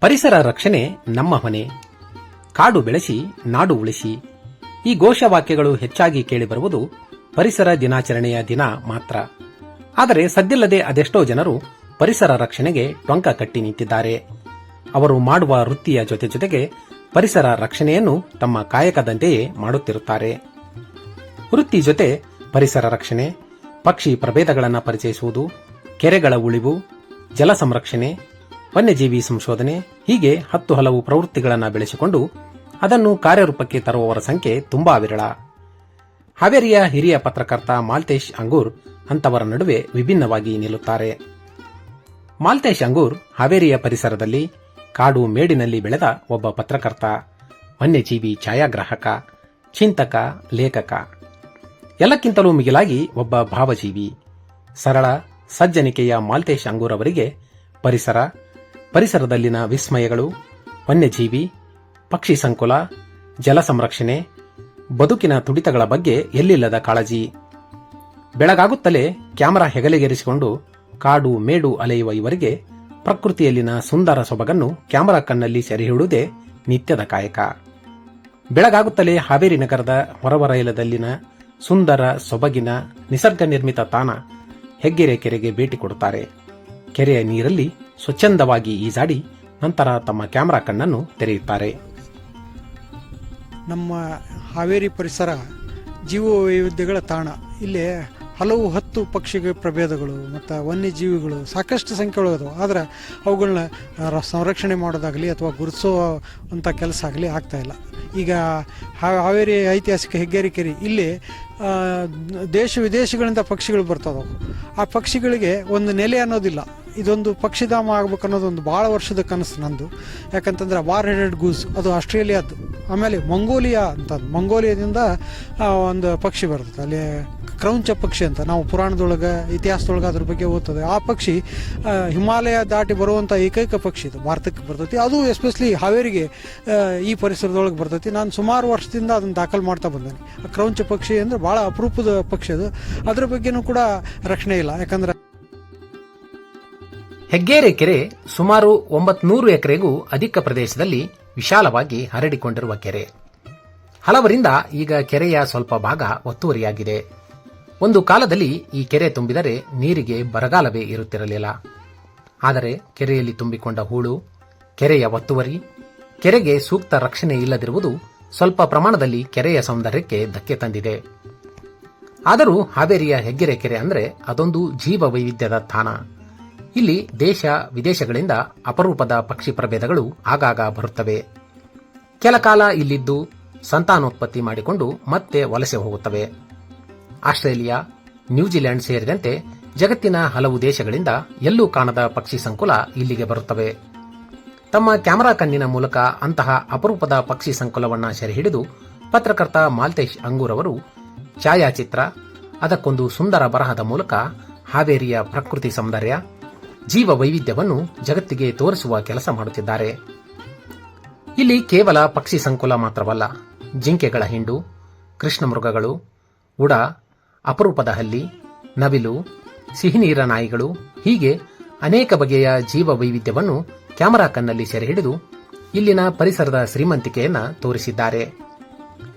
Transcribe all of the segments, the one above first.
ಪರಿಸರ ರಕ್ಷಣೆ ನಮ್ಮ ಹೊಣೆ ಕಾಡು ಬೆಳೆಸಿ, ನಾಡು ಉಳಿಸಿ. ಈ ಘೋಷವಾಕ್ಯಗಳು ಹೆಚ್ಚಾಗಿ ಕೇಳಿಬರುವುದು ಪರಿಸರ ದಿನಾಚರಣೆಯ ದಿನ ಮಾತ್ರ. ಆದರೆ ಸದ್ಯಲ್ಲದೆ ಅದೆಷ್ಟೋ ಜನರು ಪರಿಸರ ರಕ್ಷಣೆಗೆ ಟೊಂಕ ಕಟ್ಟಿ ನಿಂತಿದ್ದಾರೆ. ಅವರು ಮಾಡುವ ವೃತ್ತಿಯ ಜೊತೆ ಜೊತೆಗೆ ಪರಿಸರ ರಕ್ಷಣೆಯನ್ನು ತಮ್ಮ ಕಾಯಕದಂತೆಯೇ ಮಾಡುತ್ತಿರುತ್ತಾರೆ. ವೃತ್ತಿ ಜೊತೆ ಪರಿಸರ ರಕ್ಷಣೆ, ಪಕ್ಷಿ ಪ್ರಭೇದಗಳನ್ನು ಪರಿಚಯಿಸುವುದು, ಕೆರೆಗಳ ಉಳಿವು, ಜಲ ಸಂರಕ್ಷಣೆ ವನ್ಯಜೀವಿ ಸಂಶೋಧನೆ ಹೀಗೆ ಹತ್ತು ಹಲವು ಪ್ರವೃತ್ತಿಗಳನ್ನು ಬೆಳೆಸಿಕೊಂಡು ಅದನ್ನು ಕಾರ್ಯರೂಪಕ್ಕೆ ತರುವವರ ಸಂಖ್ಯೆ ತುಂಬಾ ವಿರಳ. ಹಾವೇರಿಯ ಹಿರಿಯ ಪತ್ರಕರ್ತ ಮಾಲ್ತೇಶ್ ಅಂಗೂರ್ ಅಂತವರ ನಡುವೆ ವಿಭಿನ್ನವಾಗಿ ನಿಲ್ಲುತ್ತಾರೆ. ಮಾಲ್ತೇಶ್ ಅಂಗೂರ್ ಹಾವೇರಿಯ ಪರಿಸರದಲ್ಲಿ ಕಾಡು ಮೇಡಿನಲ್ಲಿ ಬೆಳೆದ ಒಬ್ಬ ಪತ್ರಕರ್ತ, ವನ್ಯಜೀವಿ ಛಾಯಾಗ್ರಾಹಕ, ಚಿಂತಕ, ಲೇಖಕ. ಎಲ್ಲಕ್ಕಿಂತಲೂ ಮಿಗಿಲಾಗಿ ಒಬ್ಬ ಭಾವಜೀವಿ. ಸರಳ, ಸಜ್ಜನಿಕೆಯ ಮಾಲ್ತೇಶ್ ಅಂಗೂರ್ ಅವರಿಗೆ ಪರಿಸರ ಪರಿಸರದಲ್ಲಿನ ವಿಸ್ಮಯಗಳು, ವನ್ಯಜೀವಿ, ಪಕ್ಷಿ ಸಂಕುಲ, ಜಲ ಸಂರಕ್ಷಣೆ, ಬದುಕಿನ ತುಡಿತಗಳ ಬಗ್ಗೆ ಎಲ್ಲಿಲ್ಲದ ಕಾಳಜಿ. ಬೆಳಗಾಗುತ್ತಲೇ ಕ್ಯಾಮರಾ ಹೆಗಲಿಗೇರಿಸಿಕೊಂಡು ಕಾಡು ಮೇಡು ಅಲೆಯುವ ಇವರಿಗೆ ಪ್ರಕೃತಿಯಲ್ಲಿನ ಸುಂದರ ಸೊಬಗನ್ನು ಕ್ಯಾಮರಾ ಕಣ್ಣಲ್ಲಿ ಸೆರೆಹಿಡುವುದೇ ನಿತ್ಯದ ಕಾಯಕ. ಬೆಳಗಾಗುತ್ತಲೇ ಹಾವೇರಿ ನಗರದ ಹೊರವಲಯದಲ್ಲಿನ ಸುಂದರ ಸೊಬಗಿನ ನಿಸರ್ಗ ನಿರ್ಮಿತ ತಾಣ ಹೆಗ್ಗೆರೆ ಕೆರೆಗೆ ಭೇಟಿ ಕೊಡುತ್ತಾರೆ. ಕೆರೆಯ ನೀರಲ್ಲಿ ಸ್ವಚ್ಛಂದವಾಗಿ ಈಜಾಡಿ ನಂತರ ತಮ್ಮ ಕ್ಯಾಮರಾ ಕಣ್ಣನ್ನು ತೆರೆಯುತ್ತಾರೆ. ನಮ್ಮ ಹಾವೇರಿ ಪರಿಸರ ಜೀವ ವೈವಿಧ್ಯಗಳ ತಾಣ. ಇಲ್ಲಿ ಹಲವು ಹತ್ತು ಪಕ್ಷಿ ಪ್ರಭೇದಗಳು ಮತ್ತು ವನ್ಯಜೀವಿಗಳು ಸಾಕಷ್ಟು ಸಂಖ್ಯೆಗಳು ಅದಾವೆ ಆದರೆ ಅವುಗಳನ್ನ ಸಂರಕ್ಷಣೆ ಮಾಡೋದಾಗಲಿ ಅಥವಾ ಗುರುತಿಸೋ ಅಂಥ ಕೆಲಸ ಆಗಲಿ ಆಗ್ತಾಯಿಲ್ಲ ಈಗ ಹಾವೇರಿ ಐತಿಹಾಸಿಕ ಹೆಗ್ಗೇರಿ ಕೆರೆ ಇಲ್ಲಿ ದೇಶ ವಿದೇಶಗಳಿಂದ ಪಕ್ಷಿಗಳು ಬರ್ತದವು ಆ ಪಕ್ಷಿಗಳಿಗೆ ಒಂದು ನೆಲೆ ಅನ್ನೋದಿಲ್ಲ. ಇದೊಂದು ಪಕ್ಷಿಧಾಮ ಆಗ್ಬೇಕು ಅನ್ನೋದೊಂದು ಭಾಳ ವರ್ಷದ ಕನಸು ನಂದು. ಯಾಕಂತಂದ್ರೆ ವಾರ್ ಹೆಡೆಡ್ ಗೂಸ್ ಅದು ಆಸ್ಟ್ರೇಲಿಯಾದ್ದು. ಆಮೇಲೆ ಮಂಗೋಲಿಯಾ ಅಂತ, ಮಂಗೋಲಿಯಾದಿಂದ ಒಂದು ಪಕ್ಷಿ ಬರ್ತದೆ. ಅಲ್ಲಿ ಕ್ರೌಂಚ ಪಕ್ಷಿ ಅಂತ, ನಾವು ಪುರಾಣದೊಳಗೆ, ಇತಿಹಾಸದೊಳಗೆ ಅದ್ರ ಬಗ್ಗೆ ಓದ್ತದೆ. ಆ ಪಕ್ಷಿ ಹಿಮಾಲಯ ದಾಟಿ ಬರುವಂಥ ಏಕೈಕ ಪಕ್ಷಿ ಇದು. ಭಾರತಕ್ಕೆ ಬರ್ತೈತಿ. ಅದು ಎಸ್ಪೆಷಲಿ ಹಾವೇರಿಗೆ ಈ ಪರಿಸರದೊಳಗೆ ಬರ್ತೈತಿ. ನಾನು ಸುಮಾರು ವರ್ಷದಿಂದ ಅದನ್ನು ದಾಖಲು ಮಾಡ್ತಾ ಬಂದೇನೆ. ಕ್ರೌಂಚ ಪಕ್ಷಿ ಅಂದರೆ ಭಾಳ ಅಪರೂಪದ ಪಕ್ಷಿ ಅದು. ಅದ್ರ ಬಗ್ಗೆನೂ ಕೂಡ ರಕ್ಷಣೆ ಇಲ್ಲ. ಯಾಕಂದ್ರೆ ಹೆಗ್ಗೇರೆ ಕೆರೆ ಸುಮಾರು ಒಂಬತ್ನೂರು ಎಕರೆಗೂ ಅಧಿಕ ಪ್ರದೇಶದಲ್ಲಿ ವಿಶಾಲವಾಗಿ ಹರಡಿಕೊಂಡಿರುವ ಕೆರೆ. ಹಲವರಿಂದ ಈಗ ಕೆರೆಯ ಸ್ವಲ್ಪ ಭಾಗ ಒತ್ತುವರಿಯಾಗಿದೆ. ಒಂದು ಕಾಲದಲ್ಲಿ ಈ ಕೆರೆ ತುಂಬಿದರೆ ನೀರಿಗೆ ಬರಗಾಲವೇ ಇರುತ್ತಿರಲಿಲ್ಲ. ಆದರೆ ಕೆರೆಯಲ್ಲಿ ತುಂಬಿಕೊಂಡ ಹೂಳು, ಕೆರೆಯ ಒತ್ತುವರಿ, ಕೆರೆಗೆ ಸೂಕ್ತ ರಕ್ಷಣೆ ಇಲ್ಲದಿರುವುದು ಸ್ವಲ್ಪ ಪ್ರಮಾಣದಲ್ಲಿ ಕೆರೆಯ ಸೌಂದರ್ಯಕ್ಕೆ ಧಕ್ಕೆ ತಂದಿದೆ. ಆದರೂ ಹಾವೇರಿಯ ಹೆಗ್ಗೆರೆ ಕೆರೆ ಅಂದರೆ ಅದೊಂದು ಜೀವ ವೈವಿಧ್ಯದ ತಾಣ. ಇಲ್ಲಿ ದೇಶ ವಿದೇಶಗಳಿಂದ ಅಪರೂಪದ ಪಕ್ಷಿ ಪ್ರಭೇದಗಳು ಆಗಾಗ ಬರುತ್ತವೆ. ಕೆಲ ಕಾಲ ಇಲ್ಲಿದ್ದು ಸಂತಾನೋತ್ಪತ್ತಿ ಮಾಡಿಕೊಂಡು ಮತ್ತೆ ವಲಸೆ ಹೋಗುತ್ತವೆ. ಆಸ್ಟ್ರೇಲಿಯಾ, ನ್ಯೂಜಿಲೆಂಡ್ ಸೇರಿದಂತೆ ಜಗತ್ತಿನ ಹಲವು ದೇಶಗಳಿಂದ ಎಲ್ಲೂ ಕಾಣದ ಪಕ್ಷಿ ಸಂಕುಲ ಇಲ್ಲಿಗೆ ಬರುತ್ತವೆ. ತಮ್ಮ ಕ್ಯಾಮರಾ ಕಣ್ಣಿನ ಮೂಲಕ ಅಂತಹ ಅಪರೂಪದ ಪಕ್ಷಿ ಸಂಕುಲವನ್ನ ಸೆರೆಹಿಡಿದು ಪತ್ರಕರ್ತ ಮಾಲ್ತೇಶ್ ಅಂಗೂರ್ ಅವರು ಛಾಯಾಚಿತ್ರ, ಅದಕ್ಕೊಂದು ಸುಂದರ ಬರಹದ ಮೂಲಕ ಹಾವೇರಿಯ ಪ್ರಕೃತಿ ಸೌಂದರ್ಯ ಜೀವ ವೈವಿಧ್ಯವನ್ನು ಜಗತ್ತಿಗೆ ತೋರಿಸುವ ಕೆಲಸ ಮಾಡುತ್ತಿದ್ದಾರೆ. ಇಲ್ಲಿ ಕೇವಲ ಪಕ್ಷಿ ಸಂಕುಲ ಮಾತ್ರವಲ್ಲ, ಜಿಂಕೆಗಳ ಹಿಂಡು ಕೃಷ್ಣ ಮೃಗಗಳು ಉಡ, ಅಪರೂಪದ ಹಲ್ಲಿ, ನವಿಲು, ಸಿಹಿನೀರ ನಾಯಿಗಳು, ಹೀಗೆ ಅನೇಕ ಬಗೆಯ ಜೀವ ವೈವಿಧ್ಯವನ್ನು ಕನ್ನಲ್ಲಿ ಸೆರೆ ಹಿಡಿದು ಇಲ್ಲಿನ ಪರಿಸರದ ಶ್ರೀಮಂತಿಕೆಯನ್ನು ತೋರಿಸಿದ್ದಾರೆ.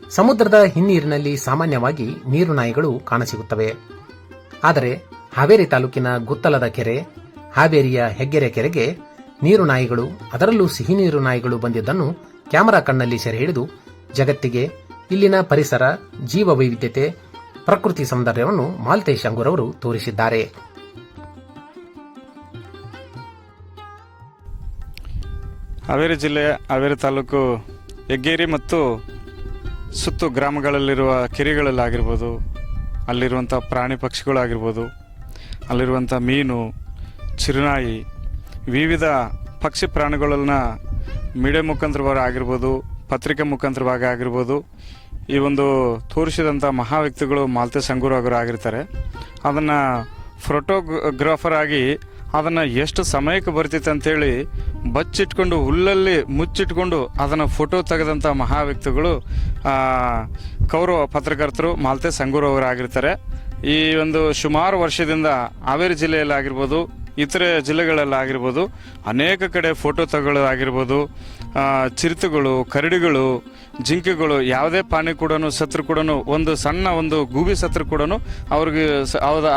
ಸಮುದ್ರದ ಹಿನ್ನೀರಿನಲ್ಲಿ ಸಾಮಾನ್ಯವಾಗಿ ನೀರು ನಾಯಿಗಳು ಕಾಣಸಿಗುತ್ತವೆ. ಆದರೆ ಹಾವೇರಿ ತಾಲೂಕಿನ ಗುತ್ತಲದ ಕೆರೆ ಹಾವೇರಿಯ ಹೆಗ್ಗೆರೆ ಕೆರೆಗೆ ನೀರು ನಾಯಿಗಳು, ಅದರಲ್ಲೂ ಸಿಹಿ ನೀರು ನಾಯಿಗಳು ಬಂದಿದ್ದನ್ನು ಕ್ಯಾಮರಾ ಕಣ್ಣಲ್ಲಿ ಸೆರೆ ಹಿಡಿದು ಜಗತ್ತಿಗೆ ಇಲ್ಲಿನ ಪರಿಸರ ಜೀವ ವೈವಿಧ್ಯತೆ ಪ್ರಕೃತಿ ಸೌಂದರ್ಯವನ್ನು ಮಾಲ್ತೇಶ್ ಅವರು ತೋರಿಸಿದ್ದಾರೆ. ಹಾವೇರಿ ಜಿಲ್ಲೆಯ ಹಾವೇರಿ ತಾಲೂಕು ಹೆಗ್ಗೇರಿ ಮತ್ತು ಸುತ್ತು ಗ್ರಾಮಗಳಲ್ಲಿರುವ ಕೆರೆಗಳಲ್ಲಾಗಿರ್ಬೋದು, ಅಲ್ಲಿರುವಂಥ ಪ್ರಾಣಿ ಪಕ್ಷಿಗಳಾಗಿರ್ಬೋದು, ಅಲ್ಲಿರುವಂಥ ಮೀನು ಚಿರುನಾಯಿ. ವಿವಿಧ ಪಕ್ಷಿ ಪ್ರಾಣಿಗಳನ್ನ ಮೀಡಿಯಾ ಮುಖಾಂತರವಾಗಿ ಆಗಿರ್ಬೋದು, ಪತ್ರಿಕೆ ಮುಖಾಂತರವಾಗಿ ಆಗಿರ್ಬೋದು, ಈ ಒಂದು ತೋರಿಸಿದಂಥ ಮಹಾ ವ್ಯಕ್ತಿಗಳು ಮಾಲ್ತೆ ಸಂಗೂರು ಅವರು ಆಗಿರ್ತಾರೆ. ಅದನ್ನು ಫೋಟೋಗ್ರಾಫರ್ ಆಗಿ ಅದನ್ನು ಎಷ್ಟು ಸಮಯಕ್ಕೆ ಬರ್ತಿತ್ತು ಅಂತೇಳಿ ಬಚ್ಚಿಟ್ಕೊಂಡು, ಹುಲ್ಲಲ್ಲಿ ಮುಚ್ಚಿಟ್ಕೊಂಡು ಅದನ್ನು ಫೋಟೋ ತೆಗೆದಂಥ ಮಹಾ ವ್ಯಕ್ತಿಗಳು ಕೌರವ ಪತ್ರಕರ್ತರು ಮಾಲ್ತೆ ಸಂಗೂರು ಅವರು ಆಗಿರ್ತಾರೆ. ಈ ಒಂದು ಸುಮಾರು ವರ್ಷದಿಂದ ಹಾವೇರಿ ಜಿಲ್ಲೆಯಲ್ಲಿ ಆಗಿರ್ಬೋದು ಇತರೆ ಜಿಲ್ಲೆಗಳಲ್ಲಾಗಿರ್ಬೋದು ಅನೇಕ ಕಡೆ ಫೋಟೋ ತಗೊಳ್ಳೋದಾಗಿರ್ಬೋದು ಚಿರತೆಗಳು, ಕರಡಿಗಳು, ಜಿಂಕೆಗಳು, ಯಾವುದೇ ಪ್ರಾಣಿ ಕೂಡ ಸತ್ರು ಕೂಡ ಒಂದು ಸಣ್ಣ ಒಂದು ಗೂಬಿ ಸತ್ರು ಕೂಡ ಅವ್ರಿಗೆ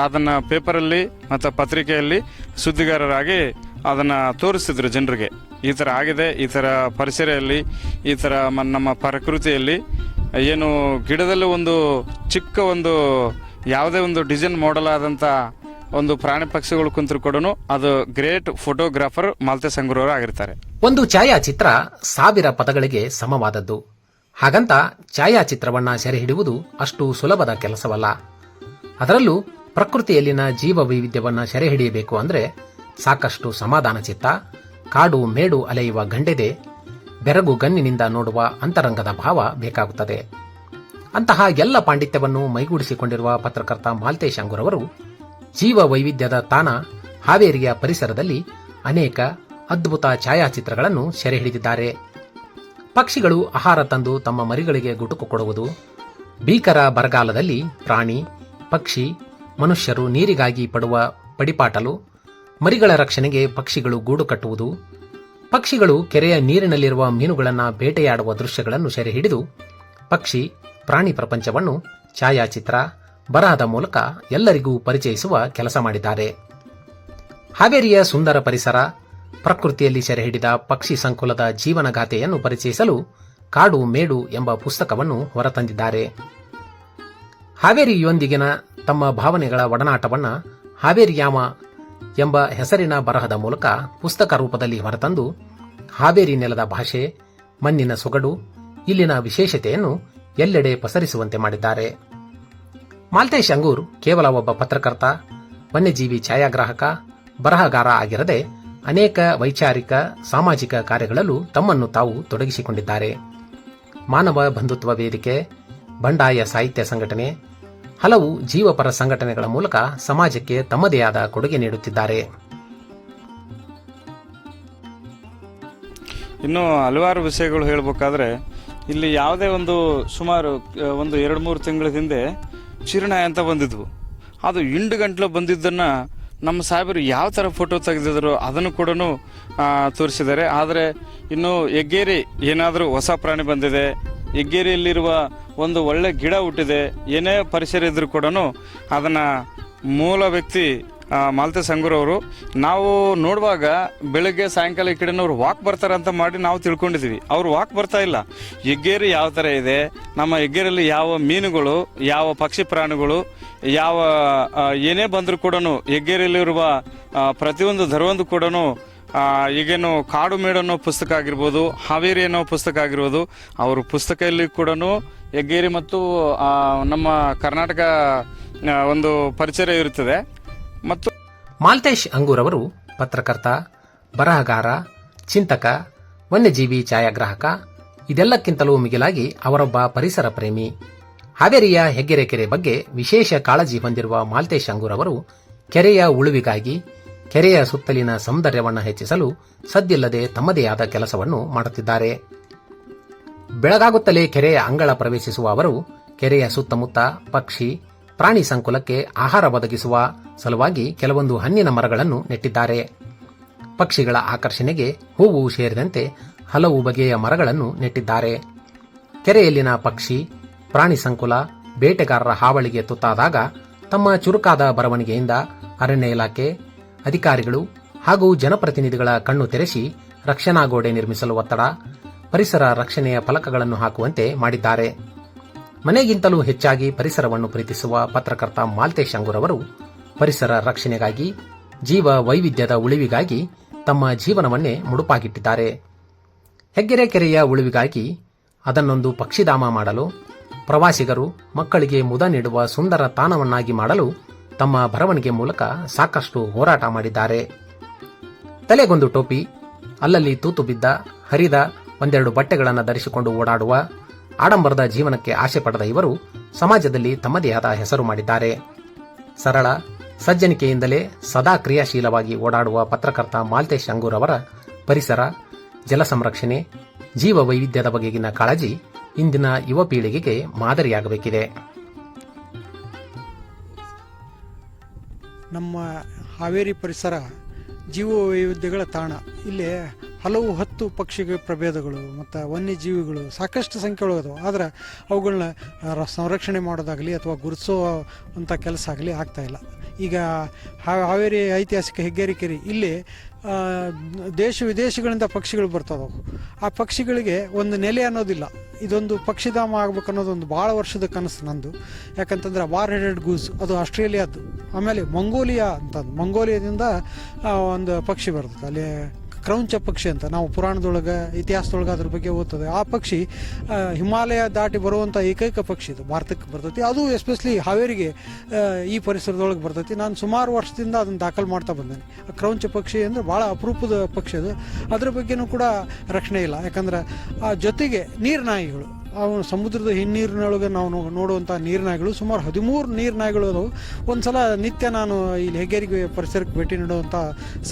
ಅದನ್ನು ಪೇಪರಲ್ಲಿ ಮತ್ತು ಪತ್ರಿಕೆಯಲ್ಲಿ ಸುದ್ದಿಗಾರರಾಗಿ ಅದನ್ನು ತೋರಿಸ್ತಿದ್ರು ಜನರಿಗೆ. ಈ ಥರ ಆಗಿದೆ, ಈ ಥರ ಪರಿಸರದಲ್ಲಿ, ಈ ಥರ ಮ- ನಮ್ಮ ಪ್ರಕೃತಿಯಲ್ಲಿ ಏನು ಗಿಡದಲ್ಲಿ ಒಂದು ಚಿಕ್ಕ ಒಂದು ಯಾವುದೇ ಒಂದು ಡಿಸೈನ್ ಮಾಡಲಾದಂಥ ಒಂದು ಪ್ರಾಣಿ ಪಕ್ಷಿಗಳು ಕುಂತರು ಕೂಡ ಅದು ಗ್ರೇಟ್ ಫೋಟೋಗ್ರಾಫರ್ ಮಾಲ್ತೆ ಸಂಗ್ರೂರ್ ಆಗಿರ್ತಾರೆ. ಒಂದು ಛಾಯಾಚಿತ್ರ ಸಾವಿರ ಪದಗಳಿಗೆ ಸಮವಾದದ್ದು. ಹಾಗಂತ ಛಾಯಾಚಿತ್ರವನ್ನ ಸೆರೆ ಹಿಡಿಯುವುದು ಅಷ್ಟು ಸುಲಭದ ಕೆಲಸವಲ್ಲ. ಅದರಲ್ಲೂ ಪ್ರಕೃತಿಯಲ್ಲಿನ ಜೀವ ವೈವಿಧ್ಯವನ್ನ ಸೆರೆ ಹಿಡಿಯಬೇಕು ಅಂದ್ರೆ ಸಾಕಷ್ಟು ಸಮಾಧಾನ ಚಿತ್ತ, ಕಾಡು ಮೇಡು ಅಲೆಯುವ ಗಂಡೆದೆ, ಬೆರಗು ಗನ್ನಿನಿಂದ ನೋಡುವ ಅಂತರಂಗದ ಭಾವ ಬೇಕಾಗುತ್ತದೆ. ಅಂತಹ ಎಲ್ಲ ಪಾಂಡಿತ್ಯವನ್ನು ಮೈಗೂಡಿಸಿಕೊಂಡಿರುವ ಪತ್ರಕರ್ತ ಮಾಲ್ತೇಶ್ ಅಂಗುರವರು ಜೀವ ವೈವಿಧ್ಯದ ತಾಣ ಹಾವೇರಿಯ ಪರಿಸರದಲ್ಲಿ ಅನೇಕ ಅದ್ಭುತ ಛಾಯಾಚಿತ್ರಗಳನ್ನು ಸೆರೆ ಹಿಡಿದಿದ್ದಾರೆ. ಪಕ್ಷಿಗಳು ಆಹಾರ ತಂದು ತಮ್ಮ ಮರಿಗಳಿಗೆ ಗುಟುಕು ಕೊಡುವುದು, ಭೀಕರ ಬರಗಾಲದಲ್ಲಿ ಪ್ರಾಣಿ, ಪಕ್ಷಿ, ಮನುಷ್ಯರು ನೀರಿಗಾಗಿ ಪಡುವ ಪಡಿಪಾಟಲು, ಮರಿಗಳ ರಕ್ಷಣೆಗೆ ಪಕ್ಷಿಗಳು ಗೂಡು ಕಟ್ಟುವುದು, ಪಕ್ಷಿಗಳು ಕೆರೆಯ ನೀರಿನಲ್ಲಿರುವ ಮೀನುಗಳನ್ನು ಬೇಟೆಯಾಡುವ ದೃಶ್ಯಗಳನ್ನು ಸೆರೆ ಹಿಡಿದು ಪಕ್ಷಿ, ಪ್ರಾಣಿ ಪ್ರಪಂಚವನ್ನು ಛಾಯಾಚಿತ್ರ ಬರಹದ ಮೂಲಕ ಎಲ್ಲರಿಗೂ ಪರಿಚಯಿಸುವ ಕೆಲಸ ಮಾಡಿದ್ದಾರೆ. ಹಾವೇರಿಯ ಸುಂದರ ಪರಿಸರ, ಪ್ರಕೃತಿಯಲ್ಲಿ ಸೆರೆ ಹಿಡಿದ ಪಕ್ಷಿ ಸಂಕುಲದ ಜೀವನಗಾಥೆಯನ್ನು ಪರಿಚಯಿಸಲು ಕಾಡು ಮೇಡು ಎಂಬ ಪುಸ್ತಕವನ್ನು ಹೊರತಂದಿದ್ದಾರೆ. ಹಾವೇರಿಯೊಂದಿಗಿನ ತಮ್ಮ ಭಾವನೆಗಳ ಒಡನಾಟವನ್ನು ಹಾವೇರಿಯಾಮ ಎಂಬ ಹೆಸರಿನ ಬರಹದ ಮೂಲಕ ಪುಸ್ತಕ ರೂಪದಲ್ಲಿ ಹೊರತಂದು ಹಾವೇರಿ ನೆಲದ ಭಾಷೆ, ಮಣ್ಣಿನ ಸೊಗಡು, ಇಲ್ಲಿನ ವಿಶೇಷತೆಯನ್ನು ಎಲ್ಲೆಡೆ ಪಸರಿಸುವಂತೆ ಮಾಡಿದ್ದಾರೆ. ಮಾಲ್ತೇಶ್ ಅಂಗೂರ್ ಕೇವಲ ಒಬ್ಬ ಪತ್ರಕರ್ತ, ವನ್ಯಜೀವಿ ಛಾಯಾಗ್ರಾಹಕ, ಬರಹಗಾರ ಆಗಿರದೆ ಅನೇಕ ವೈಚಾರಿಕ, ಸಾಮಾಜಿಕ ಕಾರ್ಯಗಳಲ್ಲೂ ತಮ್ಮನ್ನು ತಾವು ತೊಡಗಿಸಿಕೊಂಡಿದ್ದಾರೆ. ಮಾನವ ಬಂಧುತ್ವ ವೇದಿಕೆ, ಬಂಡಾಯ ಸಾಹಿತ್ಯ ಸಂಘಟನೆ, ಹಲವು ಜೀವಪರ ಸಂಘಟನೆಗಳ ಮೂಲಕ ಸಮಾಜಕ್ಕೆ ತಮ್ಮದೇ ಆದ ಕೊಡುಗೆ ನೀಡುತ್ತಿದ್ದಾರೆ. ಇನ್ನು ಹಲವಾರು ವಿಷಯಗಳು ಹೇಳಬೇಕಾದ್ರೆ, ಇಲ್ಲಿ ಯಾವುದೇ ಒಂದು ಸುಮಾರು, ಒಂದು ಎರಡು ಮೂರು ತಿಂಗಳ ಹಿಂದೆ ಚಿರುನಾಯ ಅಂತ ಬಂದಿದ್ವು. ಅದು ಇಂಡು ಗಂಟ್ಲು ಬಂದಿದ್ದನ್ನು ನಮ್ಮ ಸಾಹೇಬರು ಯಾವ ಥರ ಫೋಟೋ ತೆಗೆದಿದ್ರು ಅದನ್ನು ಕೂಡ ತೋರಿಸಿದ್ದಾರೆ. ಆದರೆ ಇನ್ನು ಎಗ್ಗೇರಿ ಏನಾದರೂ ಹೊಸ ಪ್ರಾಣಿ ಬಂದಿದೆ ಎಗ್ಗೇರಿಯಲ್ಲಿರುವ ಒಂದು ಒಳ್ಳೆ ಗಿಡ ಹುಟ್ಟಿದೆ, ಏನೇ ಪರಿಸರ ಇದ್ದರೂ ಕೂಡ ಅದನ್ನು ಮೂಲ ವ್ಯಕ್ತಿ ಮಾಲತಿ ಸಂಗೂರವರು, ನಾವು ನೋಡುವಾಗ ಬೆಳಗ್ಗೆ ಸಾಯಂಕಾಲ ಈ ಕಡೆನವ್ರು ವಾಕ್ ಬರ್ತಾರೆ ಅಂತ ಮಾಡಿ ನಾವು ತಿಳ್ಕೊಂಡಿದ್ವಿ ಅವ್ರು ವಾಕ್ ಬರ್ತಾ ಇಲ್ಲ. ಹೆಗ್ಗೇರಿ ಯಾವ ಥರ ಇದೆ? ನಮ್ಮ ಹೆಗ್ಗೇರಲ್ಲಿ ಯಾವ ಮೀನುಗಳು, ಯಾವ ಪಕ್ಷಿ ಪ್ರಾಣಿಗಳು, ಯಾವ ಏನೇ ಬಂದರೂ ಕೂಡ ಹೆಗ್ಗೇರಿಯಲ್ಲಿರುವ ಪ್ರತಿಯೊಂದು ಧರವೊಂದು ಕೂಡ ಈಗೇನು ಕಾಡು ಮೇಡ ಅನ್ನೋ ಪುಸ್ತಕ ಆಗಿರ್ಬೋದು, ಹಾವೇರಿ ಅನ್ನೋ ಪುಸ್ತಕ ಆಗಿರ್ಬೋದು, ಅವ್ರ ಪುಸ್ತಕದಲ್ಲಿ ಕೂಡ ಹೆಗ್ಗೇರಿ ಮತ್ತು ನಮ್ಮ ಕರ್ನಾಟಕ ಒಂದು ಪರಿಚಯ ಇರುತ್ತದೆ. ಮತ್ತು ಮಾಲ್ತೇಶ್ ಅಂಗೂರ್ ಅವರು ಪತ್ರಕರ್ತ, ಬರಹಗಾರ, ಚಿಂತಕ, ವನ್ಯಜೀವಿ ಛಾಯಾಗ್ರಾಹಕ, ಇದೆಲ್ಲಕ್ಕಿಂತಲೂ ಮಿಗಿಲಾಗಿ ಅವರೊಬ್ಬ ಪರಿಸರ ಪ್ರೇಮಿ. ಹಾವೇರಿಯ ಹೆಗ್ಗೆರೆ ಕೆರೆ ಬಗ್ಗೆ ವಿಶೇಷ ಕಾಳಜಿ ಹೊಂದಿರುವ ಮಾಲ್ತೇಶ್ ಅಂಗೂರ್ ಅವರು ಕೆರೆಯ ಉಳುವಿಗಾಗಿ, ಕೆರೆಯ ಸುತ್ತಲಿನ ಸೌಂದರ್ಯವನ್ನು ಹೆಚ್ಚಿಸಲು ಸದ್ದಿಲ್ಲದೆ ತಮ್ಮದೇ ಆದ ಕೆಲಸವನ್ನು ಮಾಡುತ್ತಿದ್ದಾರೆ. ಬೆಳಗಾಗುತ್ತಲೇ ಕೆರೆಯ ಅಂಗಳ ಪ್ರವೇಶಿಸುವ ಅವರು, ಕೆರೆಯ ಸುತ್ತಮುತ್ತ ಪಕ್ಷಿ ಪ್ರಾಣಿ ಸಂಕುಲಕ್ಕೆ ಆಹಾರ ಒದಗಿಸುವ ಸಲುವಾಗಿ ಕೆಲವೊಂದು ಹಣ್ಣಿನ ಮರಗಳನ್ನು ನೆಟ್ಟಿದ್ದಾರೆ. ಪಕ್ಷಿಗಳ ಆಕರ್ಷಣೆಗೆ ಹೂವು ಸೇರಿದಂತೆ ಹಲವು ಬಗೆಯ ಮರಗಳನ್ನು ನೆಟ್ಟಿದ್ದಾರೆ. ಕೆರೆಯಲ್ಲಿನ ಪಕ್ಷಿ, ಪ್ರಾಣಿ ಸಂಕುಲ, ಬೇಟೆಗಾರರ ಹಾವಳಿಗೆ ತುತ್ತಾದಾಗ ತಮ್ಮ ಚುರುಕಾದ ಬರವಣಿಗೆಯಿಂದ ಅರಣ್ಯ ಇಲಾಖೆ, ಅಧಿಕಾರಿಗಳು ಹಾಗೂ ಜನಪ್ರತಿನಿಧಿಗಳ ಕಣ್ಣು ತೆರೆಸಿ ರಕ್ಷಣಾ ಗೋಡೆ ನಿರ್ಮಿಸಲು ಒತ್ತಡ, ಪರಿಸರ ರಕ್ಷಣೆಯ ಫಲಕಗಳನ್ನು ಹಾಕುವಂತೆ ಮಾಡಿದ್ದಾರೆ. ಮನೆಗಿಂತಲೂ ಹೆಚ್ಚಾಗಿ ಪರಿಸರವನ್ನು ಪ್ರೀತಿಸುವ ಪತ್ರಕರ್ತ ಮಾಲ್ತೇಶ್ ಅಂಗೂರ್ ಅವರು ಪರಿಸರ ರಕ್ಷಣೆಗಾಗಿ, ಜೀವ ವೈವಿಧ್ಯದ ಉಳಿವಿಗಾಗಿ ತಮ್ಮ ಜೀವನವನ್ನೇ ಮುಡುಪಾಗಿಟ್ಟಿದ್ದಾರೆ. ಹೆಗ್ಗೆರೆ ಕೆರೆಯ ಉಳಿವಿಗಾಗಿ ಅದನ್ನೊಂದು ಪಕ್ಷಿಧಾಮ ಮಾಡಲು, ಪ್ರವಾಸಿಗರು ಮಕ್ಕಳಿಗೆ ಮುದ ನೀಡುವ ಸುಂದರ ತಾಣವನ್ನಾಗಿ ಮಾಡಲು ತಮ್ಮ ಬರವಣಿಗೆ ಮೂಲಕ ಸಾಕಷ್ಟು ಹೋರಾಟ ಮಾಡಿದ್ದಾರೆ. ತಲೆಗೊಂದು ಟೋಪಿ, ಅಲ್ಲಲ್ಲಿ ತೂತು ಬಿದ್ದ, ಹರಿದ ಒಂದೆರಡು ಬಟ್ಟೆಗಳನ್ನು ಧರಿಸಿಕೊಂಡು ಓಡಾಡುವ ಆಡಂಬರದ ಜೀವನಕ್ಕೆ ಆಸೆ ಪಡೆದ ಇವರು ಸಮಾಜದಲ್ಲಿ ತಮ್ಮದೇ ಆದ ಹೆಸರು ಮಾಡಿದ್ದಾರೆ. ಸರಳ, ಸಜ್ಜನಿಕೆಯಿಂದಲೇ ಸದಾ ಕ್ರಿಯಾಶೀಲವಾಗಿ ಓಡಾಡುವ ಪತ್ರಕರ್ತ ಮಾಲ್ತೇಶ್ ಅಂಗೂರ್ ಅವರ ಪರಿಸರ, ಜಲ ಸಂರಕ್ಷಣೆ ಜೀವ ವೈವಿಧ್ಯದ ಬಗೆಗಿನ ಕಾಳಜಿ ಇಂದಿನ ಯುವ ಪೀಳಿಗೆಗೆ ಮಾದರಿಯಾಗಬೇಕಿದೆ. ನಮ್ಮ ಹಾವೇರಿ ಪರಿಸರ ಜೀವ ವೈವಿಧ್ಯಗಳ ತಾಣ. ಇಲ್ಲಿ ಹಲವು ಹತ್ತು ಪಕ್ಷಿ ಪ್ರಭೇದಗಳು ಮತ್ತು ವನ್ಯಜೀವಿಗಳು ಸಾಕಷ್ಟು ಸಂಖ್ಯೆ ಒಳಗದವು. ಆದರೆ ಅವುಗಳನ್ನ ಸಂರಕ್ಷಣೆ ಮಾಡೋದಾಗಲಿ ಅಥವಾ ಗುರುತಿಸೋ ಅಂಥ ಕೆಲಸ ಆಗಲಿ ಆಗ್ತಾಯಿಲ್ಲ ಈಗ ಹಾವೇರಿ ಐತಿಹಾಸಿಕ ಹೆಗ್ಗೇರಿ ಕೆರೆ ಇಲ್ಲಿ ದೇಶ ವಿದೇಶಗಳಿಂದ ಪಕ್ಷಿಗಳು ಬರ್ತದವು ಆ ಪಕ್ಷಿಗಳಿಗೆ ಒಂದು ನೆಲೆ ಅನ್ನೋದಿಲ್ಲ. ಇದೊಂದು ಪಕ್ಷಿಧಾಮ ಆಗ್ಬೇಕು ಅನ್ನೋದೊಂದು ಭಾಳ ವರ್ಷದ ಕನಸು ನಂದು. ಯಾಕಂತಂದ್ರೆ ವಾರ್ ಹೆಡೆಡ್ ಗೂಸ್ ಅದು ಆಸ್ಟ್ರೇಲಿಯಾದ್ದು. ಆಮೇಲೆ ಮಂಗೋಲಿಯಾ ಅಂತ ಮಂಗೋಲಿಯಾದಿಂದ ಒಂದು ಪಕ್ಷಿ ಬರ್ತದೆ. ಅಲ್ಲಿ ಕ್ರೌಂಚ ಪಕ್ಷಿ ಅಂತ ನಾವು ಪುರಾಣದೊಳಗೆ ಇತಿಹಾಸದೊಳಗೆ ಅದ್ರ ಬಗ್ಗೆ ಓದ್ತದೆ. ಆ ಪಕ್ಷಿ ಹಿಮಾಲಯ ದಾಟಿ ಬರುವಂಥ ಏಕೈಕ ಪಕ್ಷಿ ಇದು, ಭಾರತಕ್ಕೆ ಬರ್ತೈತಿ. ಅದು ಎಸ್ಪೆಷಲಿ ಹಾವೇರಿಗೆ ಈ ಪರಿಸರದೊಳಗೆ ಬರ್ತೈತಿ. ನಾನು ಸುಮಾರು ವರ್ಷದಿಂದ ಅದನ್ನು ದಾಖಲು ಮಾಡ್ತಾ ಬಂದೇನೆ. ಕ್ರೌಂಚ ಪಕ್ಷಿ ಅಂದರೆ ಭಾಳ ಅಪರೂಪದ ಪಕ್ಷಿ ಅದು. ಅದ್ರ ಬಗ್ಗೆನೂ ಕೂಡ ರಕ್ಷಣೆ ಇಲ್ಲ. ಯಾಕಂದ್ರೆ ಆ ಜೊತೆಗೆ ನೀರ್ನಾಯಿಗಳು. ಅವು ಸಮುದ್ರದ ಹಿನ್ನೀರಿನೊಳಗೆ ನಾವು ನೋಡುವಂಥ ನೀರ್ನಾಯಿಗಳು, ಸುಮಾರು ಹದಿಮೂರು ನೀರಿನಾಯಿಗಳು ಅದಾವು. ಒಂದ್ಸಲ ನಿತ್ಯ ನಾನು ಇಲ್ಲಿ ಹೆಗ್ಗೇರಿಗೆ ಪರಿಸರಕ್ಕೆ ಭೇಟಿ ನೀಡುವಂಥ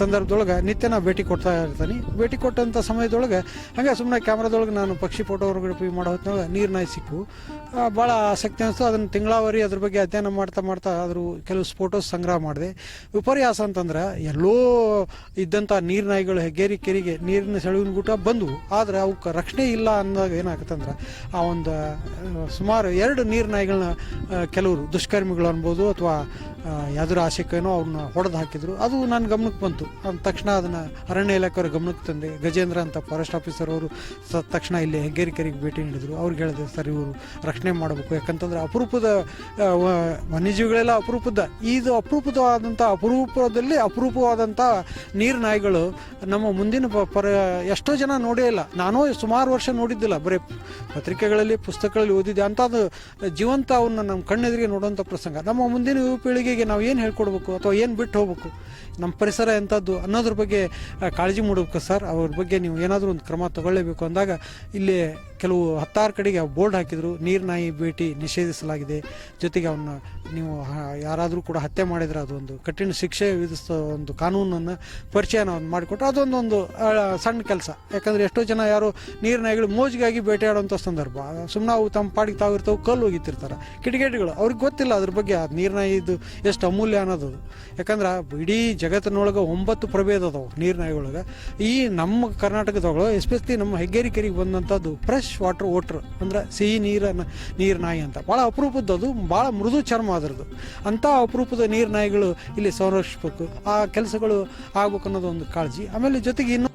ಸಂದರ್ಭದೊಳಗೆ ನಿತ್ಯ ನಾ ಭೇಟಿ ಕೊಡ್ತಾ ಇರ್ತೀನಿ. ಭೇಟಿ ಕೊಟ್ಟಂಥ ಸಮಯದೊಳಗೆ ಹಾಗೆ ಸುಮ್ಮನೆ ಕ್ಯಾಮ್ರಾದೊಳಗೆ ನಾನು ಪಕ್ಷಿ ಫೋಟೋಗ್ರಫಿ ಮಾಡೋ ಹೊತ್ನಾಗ ನೀರ್ನಾಯಿ ಸಿಕ್ಕು. ಭಾಳ ಆಸಕ್ತಿ ಅನಿಸ್ತು. ಅದನ್ನು ತಿಂಗಳಾವರಿ ಅದ್ರ ಬಗ್ಗೆ ಅಧ್ಯಯನ ಮಾಡ್ತಾ ಮಾಡ್ತಾ ಅದ್ರ ಕೆಲವು ಫೋಟೋಸ್ ಸಂಗ್ರಹ ಮಾಡಿದೆ. ವಿಪರ್ಯಾಸ ಅಂತಂದ್ರೆ ಎಲ್ಲೋ ಇದ್ದಂಥ ನೀರಿನಾಯಿಗಳು ಹೆಗ್ಗೇರಿ ಕೆರಿಗೆ ನೀರಿನ ಸೆಳುವಿನ ಗುಟ ಬಂದವು. ಆದರೆ ಅವಕ್ಕೆ ರಕ್ಷಣೆ ಇಲ್ಲ ಅಂದಾಗ ಏನಾಗುತ್ತಂದ್ರೆ ಆ ಒಂದು ಸುಮಾರು ಎರಡು ನೀರು ನಾಯಿಗಳನ್ನ ಕೆಲವರು ದುಷ್ಕರ್ಮಿಗಳು ಅನ್ಬೋದು ಅಥವಾ ಯಾವ್ದಾರು ಆಶಕ್ಕೇನೋ ಅವ್ರನ್ನ ಹೊಡೆದು ಹಾಕಿದ್ರು. ಅದು ನನ್ನ ಗಮನಕ್ಕೆ ಬಂತು. ಅಂದ ತಕ್ಷಣ ಅದನ್ನು ಅರಣ್ಯ ಇಲಾಖೆಯವ್ರ ಗಮನಕ್ಕೆ ತಂದೆ, ಗಜೇಂದ್ರ ಅಂತ ಫಾರೆಸ್ಟ್ ಆಫೀಸರ್ ಅವರು ಸ, ತಕ್ಷಣ ಇಲ್ಲಿ ಹೆಗ್ಗೇರಿ ಕೆರೆಗೆ ಭೇಟಿ ನೀಡಿದರು. ಅವ್ರಿಗೆ ಹೇಳಿದೆ, ಸರ್, ಇವರು ರಕ್ಷಣೆ ಮಾಡಬೇಕು. ಯಾಕಂತಂದ್ರೆ ಅಪರೂಪದ ವನ್ಯಜೀವಿಗಳೆಲ್ಲ ಅಪರೂಪದ. ಇದು ಅಪರೂಪದವಾದಂಥ ಅಪರೂಪದಲ್ಲಿ ಅಪರೂಪವಾದಂಥ ನೀರು ನಾಯಿಗಳು ನಮ್ಮ ಮುಂದಿನ ಪರ, ಎಷ್ಟೋ ಜನ ನೋಡೇ ಇಲ್ಲ. ನಾನು ಸುಮಾರು ವರ್ಷ ನೋಡಿದ್ದಿಲ್ಲ. ಬರೀ ಪತ್ರಿಕೆಗಳಲ್ಲಿ, ಪುಸ್ತಕಗಳಲ್ಲಿ ಓದಿದ್ದೆ ಅಂಥದ್ದು ಜೀವಂತ ಅವನ್ನ ನಮ್ಮ ಕಣ್ಣೆದುರಿಗೆ ನೋಡುವಂಥ ಪ್ರಸಂಗ. ನಮ್ಮ ಮುಂದಿನ ಯುವ ಪೀಳಿಗೆಗೆ ನಾವು ಏನು ಹೇಳ್ಕೊಡ್ಬೇಕು ಅಥವಾ ಏನು ಬಿಟ್ಟು ಹೋಗ್ಬೇಕು? ನಮ್ಮ ಪರಿಸರ ಎಂಥದ್ದು ಅನ್ನೋದ್ರ ಬಗ್ಗೆ ಕಾಳಜಿ ಮೂಡಬೇಕು ಸರ್. ಅವ್ರ ಬಗ್ಗೆ ನೀವು ಏನಾದರೂ ಒಂದು ಕ್ರಮ ತಗೊಳ್ಳೇಬೇಕು ಅಂದಾಗ ಇಲ್ಲಿ ಕೆಲವು ಹತ್ತಾರು ಕಡೆಗೆ ಬೋರ್ಡ್ ಹಾಕಿದ್ರು ನೀರ್ನಾಯಿ ಭೇಟಿ ನಿಷೇಧಿಸಲಾಗಿದೆ. ಜೊತೆಗೆ ಅವನ್ನ ನೀವು ಯಾರಾದರೂ ಕೂಡ ಹತ್ಯೆ ಮಾಡಿದ್ರೆ ಅದು ಒಂದು ಕಠಿಣ ಶಿಕ್ಷೆ ವಿಧಿಸೋ ಒಂದು ಕಾನೂನನ್ನು ಪರಿಚಯನ ಒಂದು ಮಾಡಿಕೊಟ್ರು. ಅದೊಂದೊಂದು ಸಣ್ಣ ಕೆಲಸ. ಯಾಕಂದ್ರೆ ಎಷ್ಟೋ ಜನ ಯಾರು ನೀರಿನಾಯಿಗಳು ಮೋಜಿಗಾಗಿ ಬೇಟೆಯಾಡುವಂಥ ಸಂದರ್ಭ. ಸುಮ್ಮನೆ ಅವು ತಮ್ಮ ಪಾಡಿಗೆ ತಾವು ಇರ್ತಾವೆ, ಕಲ್ಲು ಒಗಿತಿರ್ತಾರೆ. ಕಿಟಕಿಟಿಗಳು ಅವ್ರಿಗೆ ಗೊತ್ತಿಲ್ಲ ಅದ್ರ ಬಗ್ಗೆ ಅದು ಇದು ಎಷ್ಟು ಅಮೂಲ್ಯ ಅನ್ನೋದು. ಯಾಕಂದ್ರೆ ಇಡೀ ಜಗತ್ತಿನೊಳಗೆ ಒಂಬತ್ತು ಪ್ರಭೇದ ಅದಾವೆ ಒಳಗೆ ಈ ನಮ್ಮ ಕರ್ನಾಟಕದೊಳಗೆ ಎಸ್ಪೆಷಲಿ ನಮ್ಮ ಹೆಗ್ಗೇರಿ ಕೆರೆಗೆ ಬಂದಂಥದ್ದು ಫ್ರೆಶ್ ವಾಟರ್ ಓಟ್ರ್ ಅಂದ್ರೆ ಸಿಹಿ ನೀರನ್ನು ನೀರ್ನಾಯಿ ಅಂತ. ಭಾಳ ಅಪರೂಪದ್ದು ಅದು ಭಾಳ ಮೃದು ಚರ್ಮ ಅದರದ್ದು. ಅಂಥ ಅಪರೂಪದ ನೀರ್ನಾಯಿಗಳು ಇಲ್ಲಿ ಸಂರಕ್ಷಿಸ್ಬೇಕು. ಆ ಕೆಲಸಗಳು ಆಗ್ಬೇಕು ಅನ್ನೋದು ಒಂದು ಕಾಳಜಿ. ಆಮೇಲೆ ಜೊತೆಗೆ ಇನ್ನು